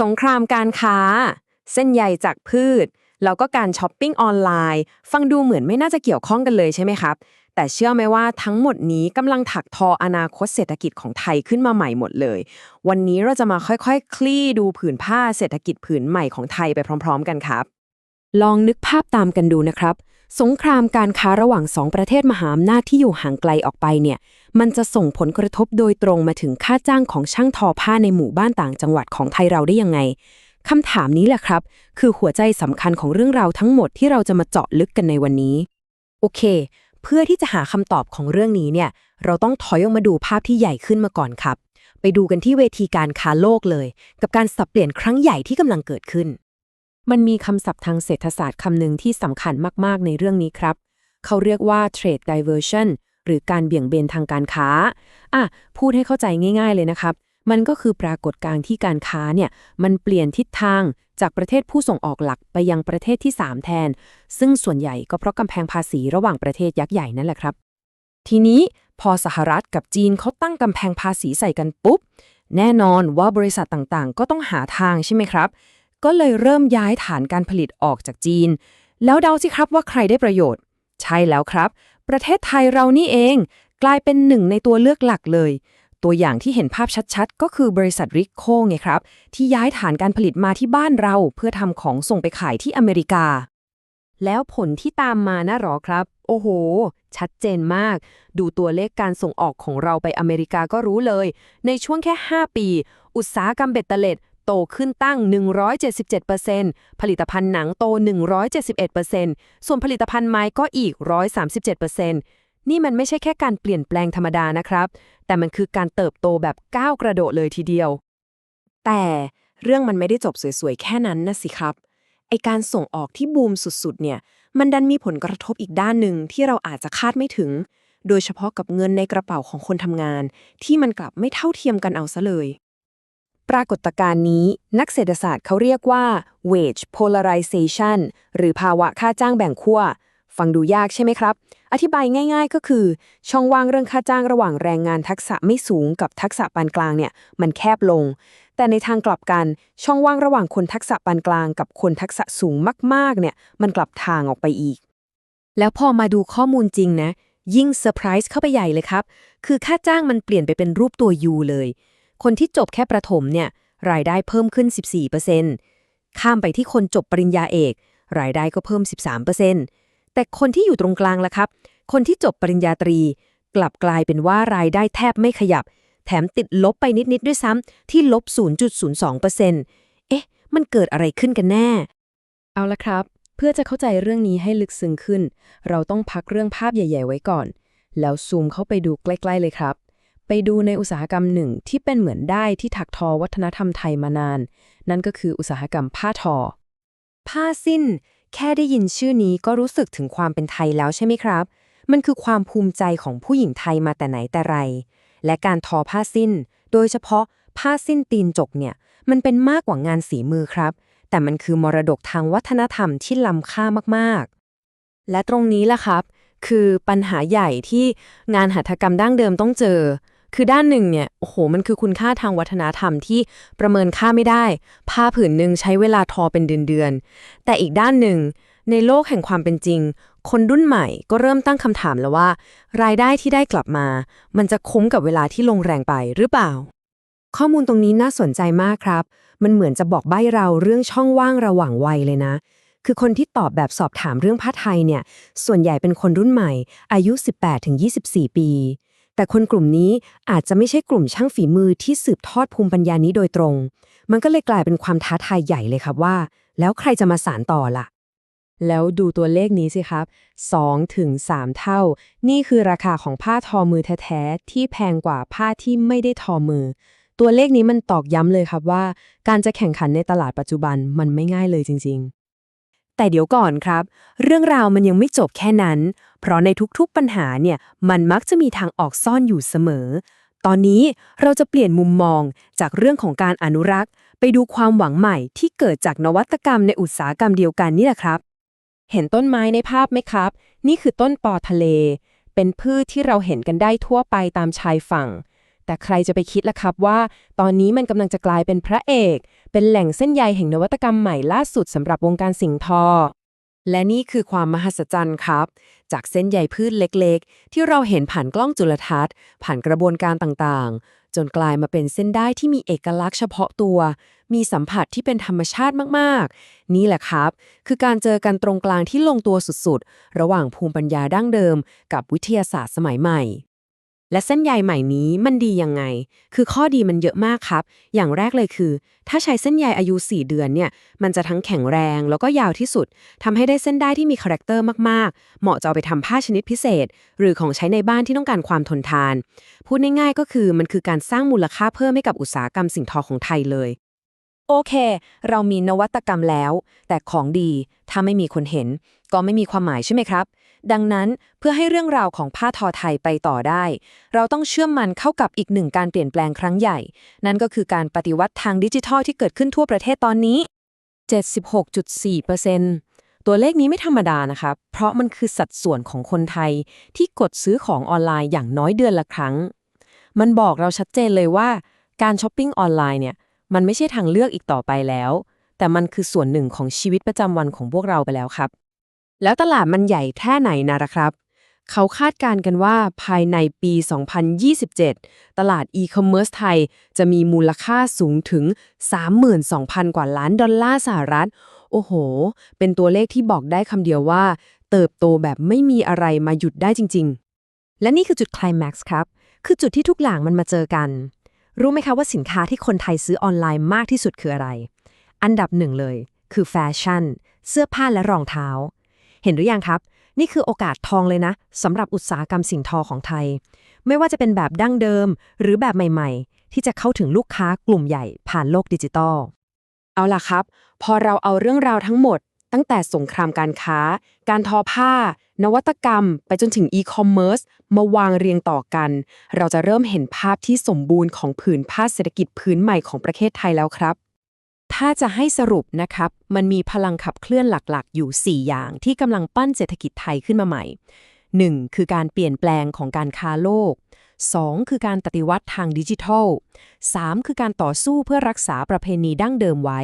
สงครามการค้า เส้นใยจากพืช แล้วก็การช้อปปิ้งออนไลน์ ฟังดูเหมือนไม่น่าจะเกี่ยวข้องกันเลยใช่ไหมครับ แต่เชื่อไหมว่าทั้งหมดนี้กำลังถักทออนาคตเศรษฐกิจของไทยขึ้นมาใหม่หมดเลย วันนี้เราจะมาค่อยๆคคลี่ดูผืนผ้าเศรษฐกิจผืนใหม่ของไทยไปพร้อม ๆ กันครับ ลองนึกภาพตามกันดูนะครับ สงครามการค้าระหว่างสองประเทศมหาอำนาจที่อยู่ห่างไกลออกไปเนี่ย มันจะส่งผลกระทบโดยตรงมาถึงค่าจ้างของช่างทอผ้าในหมู่บ้านต่างจังหวัดของไทยเราได้ยังไงคำถามนี้แหละครับ คือหัวใจสำคัญของเรื่องราวทั้งหมดที่เราจะมาเจาะลึกกันในวันนี้ โอเค เพื่อที่จะหาคำตอบของเรื่องนี้เนี่ย เราต้องถอยออกมาดูภาพที่ใหญ่ขึ้นมาก่อนครับ ไปดูกันที่เวทีการค้าโลกเลย กับการสับเปลี่ยนครั้งใหญ่ที่กำลังเกิดขึ้น มันมีคำศัพท์ทางเศรษฐศาสตร์คำหนึ่งที่สำคัญมาก ๆ ในเรื่องนี้ครับ เขาเรียกว่า trade diversion หรือการเบี่ยงเบนทางการค้า อะ พูดให้เข้าใจง่าย ๆ เลยนะครับ มันก็คือปรากฏการณ์ที่การค้าเนี่ย มันเปลี่ยนทิศทางจากประเทศผู้ส่งออกหลักไปยังประเทศที่ 3 แทน ซึ่งส่วนใหญ่ก็เพราะกำแพงภาษีระหว่างประเทศยักษ์ใหญ่นั่นแหละครับ ทีนี้พอสหรัฐกับจีนเขาตั้งกำแพงภาษีใส่กันปุ๊บ แน่นอนว่าบริษัทต่างๆ ก็ต้องหาทางใช่ไหมครับ ก็เลยเริ่มย้ายฐานการผลิตออกจากจีน แล้วเดาสิครับว่าใครได้ประโยชน์ ใช่แล้วครับ ประเทศไทยเรานี่เองกลายเป็นหนึ่งในตัวเลือกหลักเลย ตัวอย่างที่เห็นภาพชัดๆ ก็คือบริษัทริกโคไงครับ ที่ย้ายฐานการผลิตมาที่บ้านเรา เพื่อทำของส่งไปขายที่อเมริกา แล้วผลที่ตามมานะหรอครับ โอ้โห ชัดเจนมาก ดูตัวเลขการส่งออกของเราไปอเมริกาก็รู้เลย ในช่วงแค่ 5 ปี อุตสาหกรรมเบ็ดเตล็ด โตขึ้นตั้ง 177%ผลิตภัณฑ์หนังโต 171%ส่วนผลิตภัณฑ์ไม้ก็อีก 137%นี่มันไม่ใช่แค่การเปลี่ยนแปลงธรรมดานะครับ แต่มันคือการเติบโตแบบก้าวกระโดดเลยทีเดียว แต่เรื่องมันไม่ได้จบสวยๆ แค่นั้นนะสิครับ ไอการส่งออกที่บูมสุดๆ เนี่ย มันดันมีผลกระทบอีกด้านหนึ่งที่เราอาจจะคาดไม่ถึง โดยเฉพาะกับเงินในกระเป๋าของคนทำงาน ที่มันกลับไม่เท่าเทียมกันเอาซะเลย ปรากฏการณ์นี้นักเศรษฐศาสตร์เขาเรียกว่า wage polarization หรือภาวะค่าจ้างแบ่งขั้ว ฟังดูยากใช่ไหมครับ อธิบายง่ายๆก็คือ ช่องว่างเรื่องค่าจ้างระหว่างแรงงานทักษะไม่สูงกับทักษะปานกลางเนี่ย มันแคบลง แต่ในทางกลับกัน ช่องว่างระหว่างคนทักษะปานกลางกับคนทักษะสูงมากๆ เนี่ย มันกลับทางออกไปอีก แล้วพอมาดูข้อมูลจริงนะ ยิ่งเซอร์ไพรส์เข้าไปใหญ่เลยครับ คือค่าจ้างมันเปลี่ยนไปเป็นรูปตัว U เลย คนที่จบแค่ประถมเนี่ยรายได้เพิ่มขึ้น 14%ข้ามไปที่คนจบปริญญาเอก รายได้ก็เพิ่ม 13%แต่คนที่อยู่ตรงกลางล่ะครับ คนที่จบปริญญาตรี กลับกลายเป็นว่ารายได้แทบไม่ขยับ แถมติดลบไปนิด ๆ ด้วยซ้ำที่ลบ 0.02%เอ๊ะ มันเกิดอะไรขึ้นกันแน่ เอาละครับ เพื่อจะเข้าใจเรื่องนี้ให้ลึกซึ้งขึ้น เราต้องพักเรื่องภาพใหญ่ ๆ ไว้ก่อน แล้วซูมเข้าไปดูใกล้ ๆ เลยครับ ไปดูในอุตสาหกรรมหนึ่งที่เป็นเหมือนได้ที่ถักทอวัฒนธรรมไทยมานาน นั่นก็คืออุตสาหกรรมผ้าทอ ผ้าสิ้น แค่ได้ยินชื่อนี้ก็รู้สึกถึงความเป็นไทยแล้วใช่ไหมครับ มันคือความภูมิใจของผู้หญิงไทยมาแต่ไหนแต่ไร และการทอผ้าสิ้น โดยเฉพาะผ้าสิ้นตีนจกเนี่ย มันเป็นมากกว่างานฝีมือครับ แต่มันคือมรดกทางวัฒนธรรมที่ล้ำค่ามากๆ และตรงนี้ล่ะครับ คือปัญหาใหญ่ที่งานหัตถกรรมดั้งเดิมต้องเจอ คือด้านหนึ่งเนี่ย โอ้โห มันคือคุณค่าทางวัฒนธรรมที่ประเมินค่าไม่ได้ ผ้าผืนหนึ่งใช้เวลาทอเป็นเดือนๆ แต่อีกด้านหนึ่ง ในโลกแห่งความเป็นจริง คนรุ่นใหม่ก็เริ่มตั้งคำถามแล้วว่า รายได้ที่ได้กลับมา มันจะคุ้มกับเวลาที่ลงแรงไปหรือเปล่า ข้อมูลตรงนี้น่าสนใจมากครับ มันเหมือนจะบอกใบ้เราเรื่องช่องว่างระหว่างวัยเลยนะคือคนที่ตอบแบบสอบถามเรื่องผ้าไทยเนี่ย ส่วนใหญ่เป็นคนรุ่นใหม่ อายุ 18-24 ปี แต่คนกลุ่มนี้อาจจะไม่ใช่กลุ่มช่างฝีมือที่สืบทอดภูมิปัญญานี้โดยตรง มันก็เลยกลายเป็นความท้าทายใหญ่เลยครับว่า แล้วใครจะมาสานต่อล่ะ แล้วดูตัวเลขนี้สิครับ2ถึง3เท่า นี่คือราคาของผ้าทอมือแท้ๆที่แพงกว่าผ้าที่ไม่ได้ทอมือ ตัวเลขนี้มันตอกย้ำเลยครับว่า การจะแข่งขันในตลาดปัจจุบันมันไม่ง่ายเลยจริง ๆ แต่เดี๋ยวก่อนครับ เรื่องราวมันยังไม่จบแค่นั้น เพราะในทุกๆปัญหาเนี่ยมันมักจะมีทางออกซ่อนอยู่เสมอ ตอนนี้เราจะเปลี่ยนมุมมองจากเรื่องของการอนุรักษ์ ไปดูความหวังใหม่ที่เกิดจากนวัตกรรมในอุตสาหกรรมเดียวกันนี่แหละครับ เห็นต้นไม้ในภาพไหมครับ นี่คือต้นปอทะเล เป็นพืชที่เราเห็นกันได้ทั่วไปตามชายฝั่ง แต่ใครจะไปคิดล่ะครับว่า ตอนนี้มันกำลังจะกลายเป็นพระเอก เป็นแหล่งเส้นใยแห่งนวัตกรรมใหม่ล่าสุดสำหรับวงการสิ่งทอ และนี่คือความมหัศจรรย์ครับ จากเส้นใยพืชเล็กๆ ที่เราเห็นผ่านกล้องจุลทรรศน์ ผ่านกระบวนการต่างๆ จนกลายมาเป็นเส้นได้ที่มีเอกลักษณ์เฉพาะตัว มีสัมผัสที่เป็นธรรมชาติมากๆ นี่แหละครับ คือการเจอกันตรงกลางที่ลงตัวสุดๆ ระหว่างภูมิปัญญาดั้งเดิม กับวิทยาศาสตร์สมัยใหม่ และเส้นใยใหม่นี้มันดียังไง คือข้อดีมันเยอะมากครับ อย่างแรกเลยคือ ถ้าใช้เส้นใยอายุ 4 เดือนเนี่ย มันจะทั้งแข็งแรงแล้วก็ยาวที่สุดทำให้ได้เส้นได้ที่มีคาแรคเตอร์มากๆ เหมาะจะเอาไปทำผ้าชนิดพิเศษ หรือของใช้ในบ้านที่ต้องการความทนทาน พูดง่ายๆก็คือมันคือการสร้างมูลค่าเพิ่มให้กับอุตสาหกรรมสิ่งทอของไทยเลย โอเค เรามีนวัตกรรมแล้ว แต่ของดีถ้าไม่มีคนเห็น ก็ไม่มีความหมายใช่ไหมครับ ดังนั้นเพื่อให้เรื่องราวของผ้าทอไทยไปต่อได้ เราต้องเชื่อมมันเข้ากับอีกหนึ่งการเปลี่ยนแปลงครั้งใหญ่ นั่นก็คือการปฏิวัติทางดิจิทัลที่เกิดขึ้นทั่วประเทศตอนนี้ 76.4%ตัวเลขนี้ไม่ธรรมดานะครับ เพราะมันคือสัดส่วนของคนไทยที่กดซื้อของออนไลน์อย่างน้อยเดือนละครั้ง มันบอกเราชัดเจนเลยว่า การช้อปปิ้งออนไลน์เนี่ยมันไม่ใช่ทางเลือกอีกต่อไปแล้ว แต่มันคือส่วนหนึ่งของชีวิตประจำวันของพวกเราไปแล้วครับ แล้วตลาดมันใหญ่แค่ไหนนะครับ เขาคาดการณ์กันว่าภายในปี 2027 ตลาดอีคอมเมิร์ซไทย จะมีมูลค่าสูงถึง 32,000 กว่าล้านดอลลาร์สหรัฐ โอ้โห เป็นตัวเลขที่บอกได้คำเดียวว่า เติบโตแบบไม่มีอะไรมาหยุดได้จริงและนี่คือจุดไคลแม็กซ์ครับ คือจุดที่ทุกอย่างมันมาเจอกัน รู้ไหมคะว่าสินค้าที่คนไทยซื้อออนไลน์มากที่สุดคืออะไร อันดับหนึ่งเลย คือแฟชั่น เสื้อผ้าและรองเท้า เห็นหรือยังครับ นี่คือโอกาสทองเลยนะสำหรับอุตสาหกรรมสิ่งทอของไทย ไม่ว่าจะเป็นแบบดั้งเดิม หรือแบบใหม่ ๆ ที่จะเข้าถึงลูกค้ากลุ่มใหญ่ผ่านโลกดิจิตอลเอาล่ะครับ พอเราเอาเรื่องราวทั้งหมด ตั้งแต่สงครามการค้า การทอผ้า นวัตกรรม ไปจนถึงอีคอมเมิร์ซมาวางเรียงต่อกัน เราจะเริ่มเห็นภาพที่สมบูรณ์ของผืนผ้าเศรษฐกิจพื้นใหม่ของประเทศไทยแล้วครับ ถ้าจะให้สรุปนะครับ มันมีพลังขับเคลื่อนหลักๆ อยู่ 4 อย่างที่กำลังปั้นเศรษฐกิจไทยขึ้นมาใหม่ 1. คือการเปลี่ยนแปลงของการค้าโลก 2. คือการปฏิวัติทางดิจิทัล 3. คือการต่อสู้เพื่อรักษาประเพณีดั้งเดิมไว้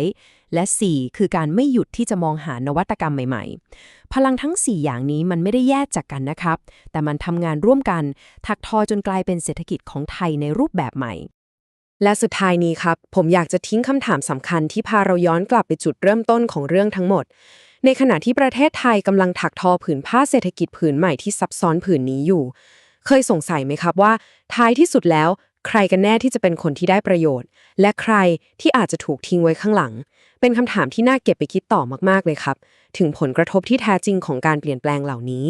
และ 4. คือการไม่หยุดที่จะมองหานวัตกรรมใหม่ๆ พลังทั้ง 4 อย่างนี้มันไม่ได้แยกจากกันนะครับ แต่มันทำงานร่วมกัน ถักทอจนกลายเป็นเศรษฐกิจของไทยในรูปแบบใหม่ และสุดท้ายนี้ครับ ผมอยากจะทิ้งคำถามสำคัญที่พาเราย้อนกลับไปจุดเริ่มต้นของเรื่องทั้งหมด ในขณะที่ประเทศไทยกำลังถักทอผืนผ้าเศรษฐกิจผืนใหม่ที่ซับซ้อนผืนนี้อยู่ เคยสงสัยไหมครับว่า ท้ายที่สุดแล้ว ใครกันแน่ที่จะเป็นคนที่ได้ประโยชน์ และใครที่อาจจะถูกทิ้งไว้ข้างหลัง เป็นคำถามที่น่าเก็บไปคิดต่อมากๆเลยครับ ถึงผลกระทบที่แท้จริงของการเปลี่ยนแปลงเหล่านี้